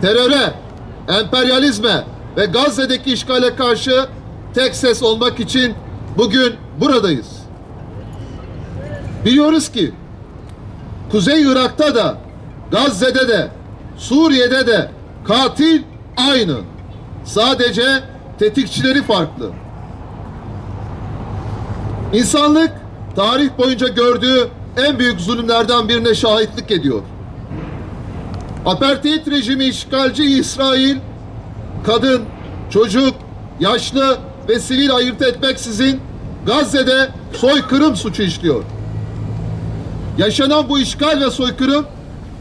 teröre, emperyalizme ve Gazze'deki işgale karşı tek ses olmak için bugün buradayız. Biliyoruz ki Kuzey Irak'ta da, Gazze'de de, Suriye'de de katil aynı. Sadece tetikçileri farklı. İnsanlık tarih boyunca gördüğü en büyük zulümlerden birine şahitlik ediyor. Apartheid rejimi işgalci İsrail kadın, çocuk, yaşlı ve sivil ayırt etmeksizin Gazze'de soykırım suçu işliyor. Yaşanan bu işgal ve soykırım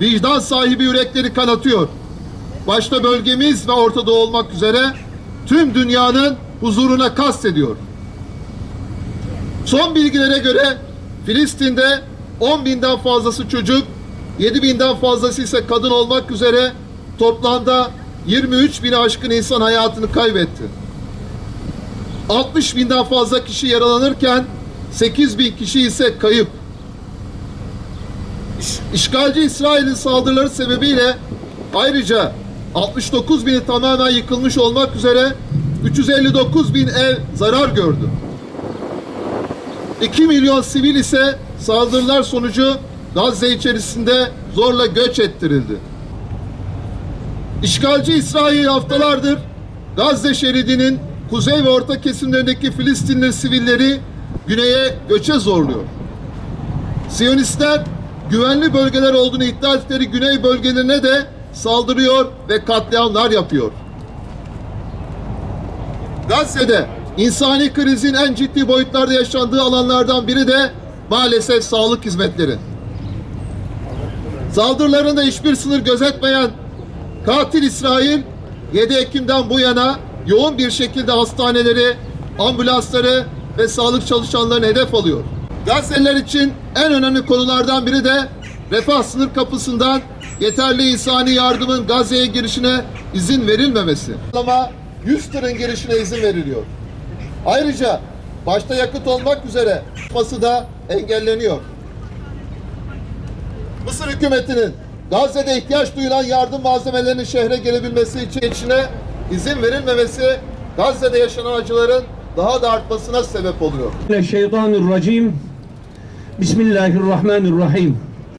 vicdan sahibi yürekleri kanatıyor. Başta bölgemiz ve Orta Doğu olmak üzere tüm dünyanın huzuruna kastediyor. Son bilgilere göre Filistin'de 10 binden fazlası çocuk, 7 binden fazlası ise kadın olmak üzere toplamda 23 bin aşkın insan hayatını kaybetti. 60 binden fazla kişi yaralanırken 8 bin kişi ise kayıp. İş- İşgalci İsrail'in saldırıları sebebiyle ayrıca 69 bini tamamen yıkılmış olmak üzere 359 bin ev zarar gördü. 2 milyon sivil ise saldırılar sonucu Gazze içerisinde zorla göç ettirildi. İşgalci İsrail haftalardır Gazze şeridinin kuzey ve orta kesimlerindeki Filistinli sivilleri güneye göçe zorluyor. Siyonistler güvenli bölgeler olduğunu iddia ettikleri güney bölgelerine de saldırıyor ve katliamlar yapıyor. Gazze'de insani krizin en ciddi boyutlarda yaşandığı alanlardan biri de maalesef sağlık hizmetleri. Saldırılarında hiçbir sınır gözetmeyen katil İsrail 7 Ekim'den bu yana yoğun bir şekilde hastaneleri, ambulansları ve sağlık çalışanlarını hedef alıyor. Gazze'liler için en önemli konulardan biri de refah sınır kapısından yeterli insani yardımın Gazze'ye girişine izin verilmemesi. Ama 100 tırın girişine izin veriliyor. Ayrıca başta yakıt olmak üzere da engelleniyor. Mısır hükümetinin Gazze'de ihtiyaç duyulan yardım malzemelerinin şehre gelebilmesi için içine izin verilmemesi Gazze'de yaşanan acıların daha da artmasına sebep oluyor. Şeytanirracim Bismillahirrahmanirrahim.